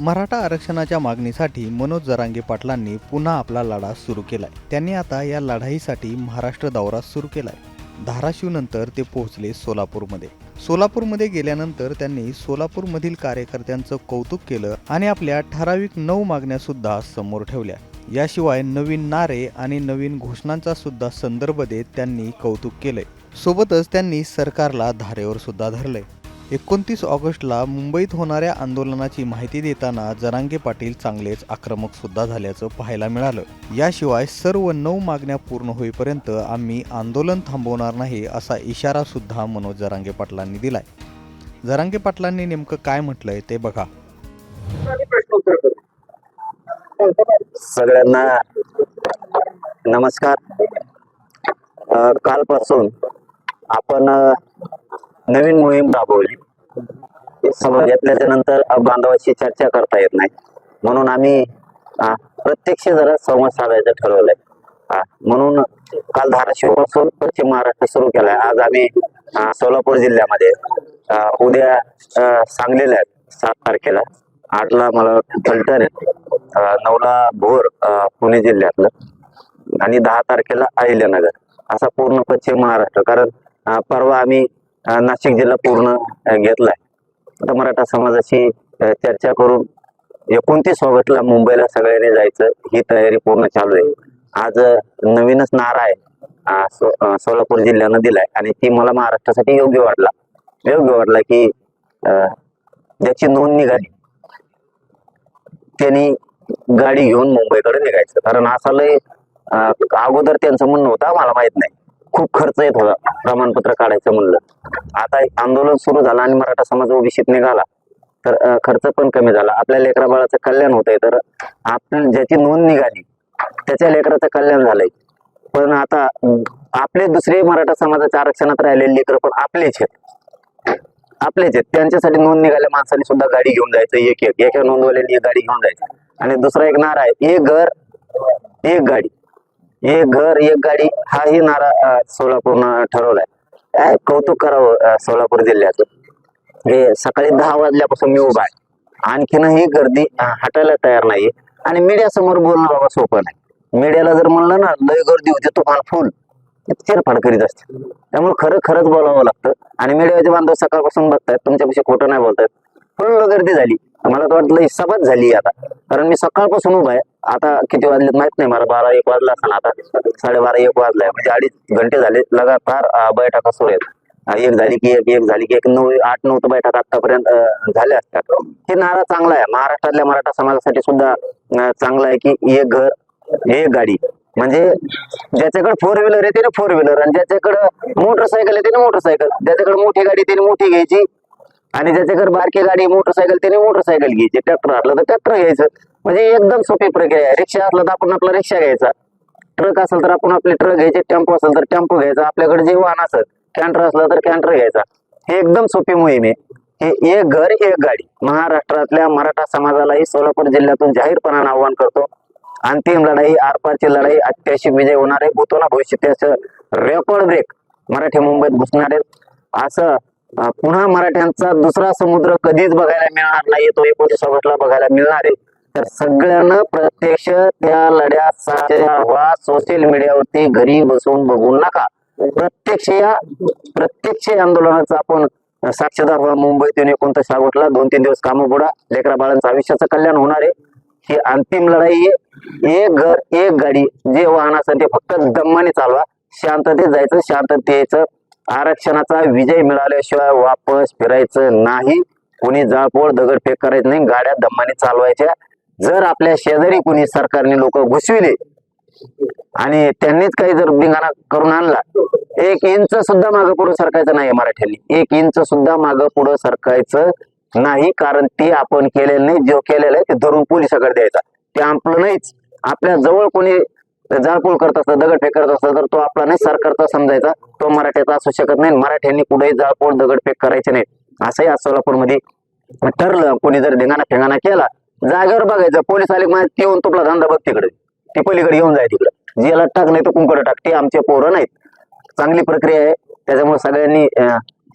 मराठा आरक्षणाच्या मागणीसाठी मनोज जरांगे पाटलांनी पुन्हा आपला लढा सुरू केलाय. त्यांनी आता या लढाईसाठी महाराष्ट्र दौरा सुरू केलाय. धाराशिवनंतर ते पोहोचले सोलापूरमध्ये. सोलापूरमध्ये गेल्यानंतर त्यांनी सोलापूरमधील कार्यकर्त्यांचं कौतुक केलं आणि आपल्या ठराविक नऊ मागण्या सुद्धा समोर ठेवल्या. याशिवाय नवीन नारे आणि नवीन घोषणांचा सुद्धा संदर्भ देत त्यांनी कौतुक केलंय. सोबतच त्यांनी सरकारला धारेवर सुद्धा धरलंय. एकोणतीस ऑगस्टला मुंबईत होणाऱ्या आंदोलनाची माहिती देताना जरांगे पाटील चांगलेच आक्रमक सुद्धा झाल्याचं पाहायला मिळालं. याशिवाय सर्व नऊ मागण्या पूर्ण होईपर्यंत आम्ही आंदोलन थांबवणार नाही असा इशारा सुद्धा मनोज जरांगे पाटलांनी दिलाय. जरांगे पाटलांनी नेमकं काय म्हटलंय ते बघा. सगळ्यांना नमस्कार. कालपासून आपण नवीन मोहीम राबवली. सभा घेतल्याच्या नंतर बांधवाची चर्चा करता येत नाही. म्हणून आम्ही प्रत्यक्ष जरा संवाद साधायचं ठरवलंय. म्हणून काल धाराशिवपासून पश्चिम महाराष्ट्र सुरू केलाय. आज आम्ही सोलापूर जिल्ह्यामध्ये उद्या सांगलीला सात तारखेला. आठला मला फलटण नऊला भोर पुणे जिल्ह्यातलं. आणि दहा तारखेला अहिल्यानगर. असा पूर्ण पश्चिम महाराष्ट्र. कारण परवा आम्ही नाशिक जिल्हा पूर्ण घेतलाय. आता मराठा समाजाशी चर्चा करून एकोणतीस ऑगस्टला मुंबईला सगळ्यांनी जायचं ही तयारी पूर्ण चालू आहे. आज नवीनच नारा आहे. सो- सोलापूर जिल्ह्यानं दिलाय आणि ती मला महाराष्ट्रासाठी योग्य वाटला. योग्य वाटला की ज्याची नोंद निघाली त्यांनी गाडी घेऊन मुंबईकडे निघायचं. कारण असं लय अगोदर त्यांचं म्हणणं होतं मला माहीत नाही. खूप खर्च येत होता. प्रमाणपत्र काढायचं म्हणलं. आता आंदोलन सुरू झालं आणि मराठा समाज ओबीसीत निघाला. तर खर्च पण कमी झाला. आपल्या लेकरा बाळाचं कल्याण होतंय. तर आपण ज्याची नोंद निघाली त्याच्या लेकराचं कल्याण झालंय. पण आता आपले दुसरे मराठा समाजाच्या आरक्षणात राहिलेले लेकर पण आपलेच आहेत. आपलेच आहेत. त्यांच्यासाठी नोंद निघाल्या माणसाने सुद्धा गाडी घेऊन जायचं. एक एक एका नोंदवलेली एक गाडी घेऊन जायचं. आणि दुसरा एक नारा आहे. एक घर एक गाडी. एक घर एक गाडी हाही नारा सोलापूरनं ठरवलाय. काय कौतुक करावं सोलापूर जिल्ह्याचं? हे सकाळी दहा वाजल्यापासून मी उभा आहे. आणखीनही गर्दी हटायला तयार नाही आणि मीडिया समोर बोलणं बाबा सोपं नाही. मीडियाला जर म्हणलं ना लय गर्दी होती तुफान फुल फेरफाड करीत असते त्यामुळे खरं खरंच बोलावं लागतं. आणि मीडियाचे बांधव सकाळपासून बघतायत तुमच्यापाशी खोटं नाही बोलतायत. फुल गर्दी झाली. मला तर वाटलं हिसाबच झाली आता. कारण मी सकाळपासून उभा आहे. आता किती वाजलेत माहीत नाही मला. बारा एक वाजला असं आता. साडेबारा एक वाजलाय. म्हणजे अडीच घंटे झाले. लगातार बैठका सुरू आहेत. एक झाली की एक एक झाली की एक नऊ आठ नऊ तर बैठक आतापर्यंत झाल्या असतात हे नारा चांगला आहे. महाराष्ट्रातल्या मराठा समाजासाठी सुद्धा चांगला आहे की एक घर एक गाडी. म्हणजे ज्याच्याकडे फोर व्हीलर आहे त्याने फोर व्हीलर आणि ज्याच्याकडे मोटरसायकल आहे त्याने मोटरसायकल ज्याच्याकडे मोठी गाडी त्याने मोठी घ्यायची. आणि ज्याच्याकडे बारकी गाडी मोटरसायकल त्याने मोटरसायकल घ्यायची ट्रॅक्टर असलं तर ट्रॅक्टर घ्यायचं. म्हणजे एकदम सोपी प्रक्रिया आहे. रिक्षा असला तर आपण आपला रिक्षा घ्यायचा. ट्रक असेल तर आपण आपले ट्रक घ्यायचे टेम्पो असेल तर टेम्पो घ्यायचा. आपल्याकडे जे वाहन असेल कॅन्टर असलं तर कॅन्टर घ्यायचा. हे एकदम सोपी मोहीम आहे. हे एक घर एक गाडी. महाराष्ट्रातल्या मराठा समाजालाही सोलापूर जिल्ह्यातून जाहीरपणानं आव्हान करतो. अंतिम लढाई आरपारची लढाई अत्याशी विजय होणार आहे. भूतो भविष्य त्याचं रेकॉर्ड ब्रेक मराठी मुंबईत घुसणार आहेत असं पुन्हा मराठ्यांचा दुसरा समुद्र कधीच बघायला मिळणार नाही तो एकोणतीस ऑगस्टला बघायला मिळणार आहे. तर सगळ्यांना प्रत्यक्ष त्या लढ्याचा व्हा सोशल मीडियावरती घरी बसून बघू नका. प्रत्यक्ष या प्रत्यक्ष आंदोलनाचा आपण साक्षीदार व्हा. मुंबईत येऊन एकोणतीस ऑगस्टला दोन तीन दिवस कामं बुडा. लेकरा बाळांचं आयुष्याचं कल्याण होणार आहे. ही अंतिम लढाई आहे. एक घर एक गाडी जे वाहन असेल ते फक्त दम्माने चालवा. शांततेत जायचं शांततेचं यायचं आरक्षणाचा विजय मिळाल्याशिवाय वापस फिरायचं नाही. कोणी जाळपोळ दगडफेक करायचं नाही. गाड्या दम्माने चालवायच्या. जर आपल्या शेजारी कोणी सरकारने लोक घुसविले आणि त्यांनीच काही जर धिंगाणा करून आणला एक इंच सुद्धा मागं पुढे सरकायचं नाही मराठ्यांनी. एक इंच सुद्धा मागं पुढे सरकायचं नाही. कारण ते आपण केलेलं नाही. जो केलेलं आहे ते धरून पोलिसाकडे द्यायचा. ते आपलं नाहीच. आपल्या जवळ कोणी जाळपोळ करत असतं दगडफेक करत असतं तर तो आपला नाही सरकारचा समजायचा. त्याचा असू शकत नाही. मराठ्यांनी कुठेही जाळपोळ दगडफेक करायचे नाही असंही आज सोलापूरमध्ये ठरलं. कोणी जर धिंगाणा फेंगाणा केला जागेवर बघायचं. पोलीस आले माझ्या ते येऊन तुपला धंदा बघ तिकडे. ती पलीकडे येऊन जाय तिकडे. जिला टाक नाही तर कुंकड टाक. ते आमचे पोरं नाहीत. चांगली प्रक्रिया आहे. त्याच्यामुळे सगळ्यांनी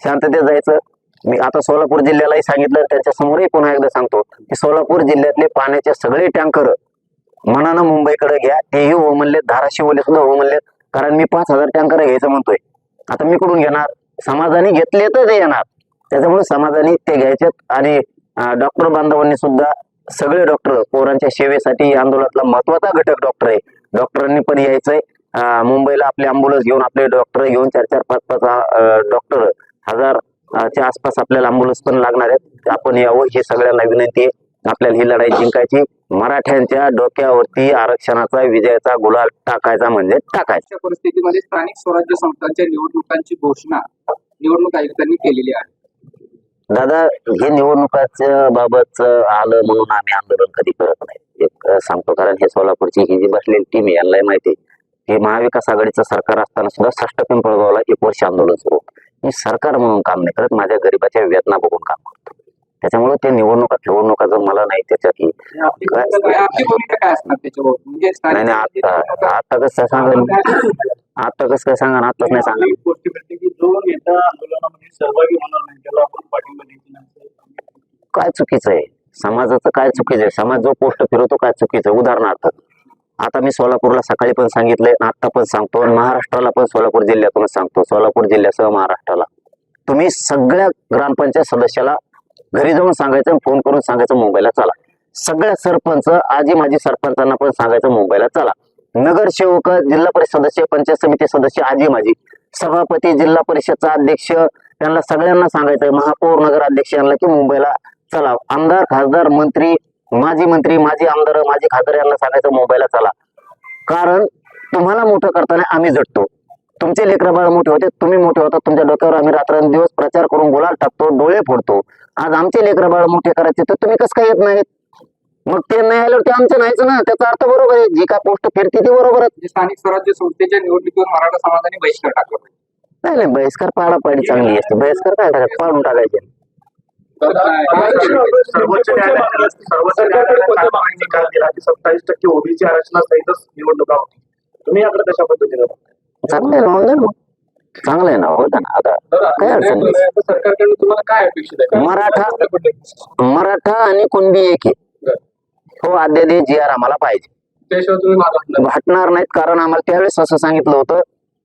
शांततेत जायचं. मी आता सोलापूर जिल्ह्यालाही सांगितलं त्यांच्या समोरही पुन्हा एकदा सांगतो की सोलापूर जिल्ह्यातले पाण्याचे सगळे टँकर मनानं मुंबईकडे घ्या. तेही हो म्हणले धाराशिवले सुद्धा हो म्हणले कारण मी पाच हजार टँकर घ्यायचं म्हणतोय. आता मी कुठून घेणार? समाजाने घेतले तर ते येणार. त्याच्यामुळे समाजाने ते घ्यायचे आणि डॉक्टर बांधवांनी सुद्धा सगळे डॉक्टर पोरांच्या सेवेसाठी या आंदोलनातला महत्त्वाचा घटक डॉक्टर आहे. डॉक्टरांनी पण यायचंय. मुंबईला आपले अँब्युलन्स घेऊन आपले डॉक्टर घेऊन चार चार पाच पाच डॉक्टर हजार च्या आसपास आपल्याला अँब्युलन्स पण लागणार आहेत. आपण यावं हे सगळ्यांना विनंती आहे. आपल्याला ही लढाई जिंकायची. मराठ्यांच्या डोक्यावरती आरक्षणाचा विजयाचा गुलाल टाकायचा म्हणजे टाकायचा. परिस्थितीमध्ये स्थानिक स्वराज्य संस्थांच्या निवडणुकांची घोषणा निवडणूक आयुक्तांनी केलेली आहे. दादा हे निवडणुकाच्या बाबत आलं म्हणून आम्ही आंदोलन कधी करत नाही. एक सांगतो कारण हे सोलापूरची ही जी बसलेली टीम आहे यांनाही माहिती हे महाविकास आघाडीचं सरकार असताना सुद्धा षष्ट पिंपळगावला एक वर्ष आंदोलन सुरू. मी सरकार म्हणून काम नाही करत माझ्या गरिबाच्या वेदना बघून काम करतो. त्याच्यामुळे ते निवडणुका निवडणुकाचं मला नाही त्याच्यात आपली भूमिका काय- आपली भूमिका काय असणार त्याच्यावर? म्हणजे नाही आता आता कसं सांगेल? आता कसं काय सांगा आताच नाही सांगा एक गोष्ट भेटते की जो नेता आंदोलनामध्ये सहभागी होणार नाही त्याला आपण पाठिंबा द्यायची नाही. काय चुकीचं आहे? समाजाचं काय चुकीचं आहे? समाज जो पोस्ट फिरवतो काय चुकीचं आहे? उदाहरणार्थ आता मी सोलापूरला सकाळी पण सांगितलंय आता पण सांगतो आणि महाराष्ट्राला पण सोलापूर जिल्ह्यातूनच सांगतो. सोलापूर जिल्ह्यासह महाराष्ट्राला. तुम्ही सगळ्या ग्रामपंचायत सदस्याला घरी जाऊन सांगायचं फोन करून सांगायचं मुंबईला चला. सगळ्या सरपंच आजी माजी सरपंचांना पण सांगायचं मुंबईला चला. नगरसेवक जिल्हा परिषद सदस्य पंचायत समिती सदस्य आजी माजी. सभापती जिल्हा परिषदचा अध्यक्ष त्यांना सगळ्यांना सांगायचं. महापौर नगर अध्यक्ष यांना की मुंबईला चला. आमदार खासदार मंत्री माजी मंत्री माजी आमदार माजी खासदार यांना सांगायचं मुंबईला चला. कारण तुम्हाला मोठं करताना आम्ही जटतो तुमचे लेकर बाळ मोठे होते तुम्ही मोठे होता तुमच्या डोक्यावर आम्ही रात्रंदिवस प्रचार करून गुलाल टाकतो डोळे फोडतो. आज आमचे लेकर बाळ मोठे करायचे तर तुम्ही कसं काय येत नाहीत? मग ते नाही आलं ते आमचं नाहीच ना. त्याचा अर्थ बरोबर आहे. जी काय पोस्ट फिरते ती बरोबरच म्हणजे स्थानिक स्वराज्य संस्थेच्या निवडणुकीवर मराठा समाजाने बहिष्कार टाकला पाहिजे. नाही नाही बहिष्कार पाडा पाडी चांगली असते. बहिष्कार काय टाकायचं? पाडून टाकायचे. तर काय- सर्वोच्च न्यायालयाने सर्वोच्च न्यायालयाने काल निकाल दिला. की सत्तावीस टक्के ओबीसी आरक्षणासहितच निवडणुका होती. तुम्ही आपलं कशा पद्धतीने बघता? चांगलं आहे ना ना. चांगलं आहे ना द्या ना आता काय अडचण नाही. सरकारकडून तुम्हाला काय अपेक्षित आहे? काय- मराठा मराठा आणि कुणबी एक आहे. हो अध्यादेश जी आर आम्हाला पाहिजे. हटणार नाहीत कारण आम्हाला त्यावेळेस असं सांगितलं होतं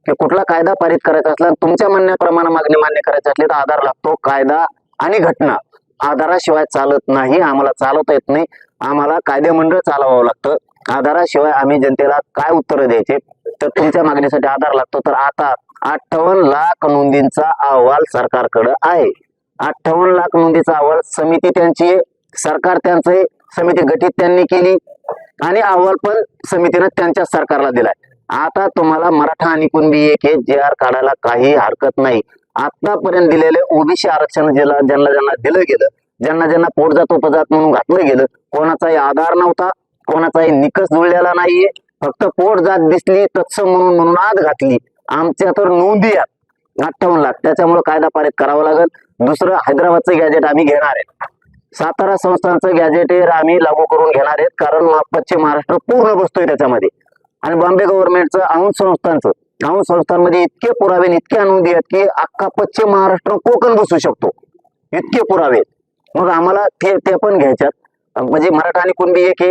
की कुठला कायदा पारित करायचा असला तुमच्या म्हणण्याप्रमाणे मागणी मान्य करायची असली तर आधार लागतो कायदा आणि घटना. आधाराशिवाय चालत नाही आम्हाला चालवता येत नाही. आम्हाला कायदेमंडळ चालवावं लागतं. आधाराशिवाय आम्ही जनतेला काय उत्तर द्यायचे? तर तुमच्या मागणीसाठी आधार लागतो. तर आता अठ्ठावन्न लाख नोंदींचा अहवाल सरकारकडे आहे. अठ्ठावन्न लाख नोंदीचा अहवाल समिती त्यांची सरकार त्यांचं समिती गठीत त्यांनी केली आणि अहवाल पण समितीनं त्यांच्या सरकारला दिलाय. आता तुम्हाला मराठा आणि कुणबी एक हे जे आर काढायला काही हरकत नाही. आतापर्यंत दिलेले ओबीसी आरक्षण ज्याला ज्यांना ज्यांना दिलं गेलं ज्यांना ज्यांना पोटजात उपजात म्हणून घातलं गेलं कोणाचाही आधार नव्हता कोणाचाही निकष जुळलेला नाहीये. फक्त पोट जात दिसली तत्सम म्हणून म्हणून आत घातली. आमच्या तर नोंदी आहेत. अठ्ठावन्न लाख त्याच्यामुळे कायदा पारित करावा लागेल. दुसरं हैदराबादचं गॅजेट आम्ही घेणार आहे. सातारा संस्थांचं गॅजेट आम्ही लागू करून घेणार आहेत. कारण पश्चिम महाराष्ट्र पूर्ण बसतोय त्याच्यामध्ये. आणि बॉम्बे गव्हर्नमेंटचं औंध संस्थांचं. औंध संस्थांमध्ये इतके पुरावे इतके नोंदी आहेत की अख्खा पश्चिम महाराष्ट्र कोकण बसू शकतो. इतके पुरावे मग आम्हाला ते ते पण घ्यायच्यात. म्हणजे मराठा आणि कुणबी एक हे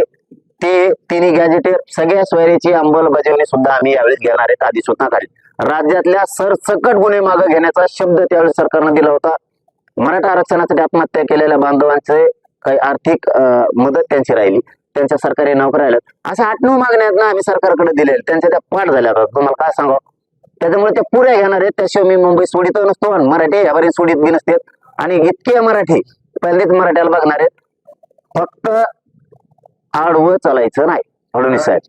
ते तिन्ही गॅजेटे सगळ्या सोयरीची अंमलबजावणी सुद्धा आम्ही यावेळेस घेणार आहेत. आधी अधिसूचनाखाली राज्यातल्या सरसकट गुन्हे मागे घेण्याचा शब्द त्यावेळेस सरकारनं दिला होता. मराठा आरक्षणासाठी आत्महत्या केलेल्या बांधवांचे काही आर्थिक मदत त्यांची राहिली. त्यांच्या सरकारी नोकऱ्या राहिल्यात अशा आठ नऊ मागण्या आहेत ना आम्ही सरकारकडे दिलेल्या. त्यांच्या त्या पाठ झाल्या होत्या तुम्हाला काय सांगा त्याच्यामुळे ते पुऱ्या घेणार आहेत. त्याशिवाय मी मुंबई सोडित नसतो आणि मराठी यावरील सोडित बी नसते. आणि इतके मराठी पहिल्यांदाच मराठ्याला बघणार आहेत. फक्त आडवं चालायचं नाही. फडणवीस साहेब.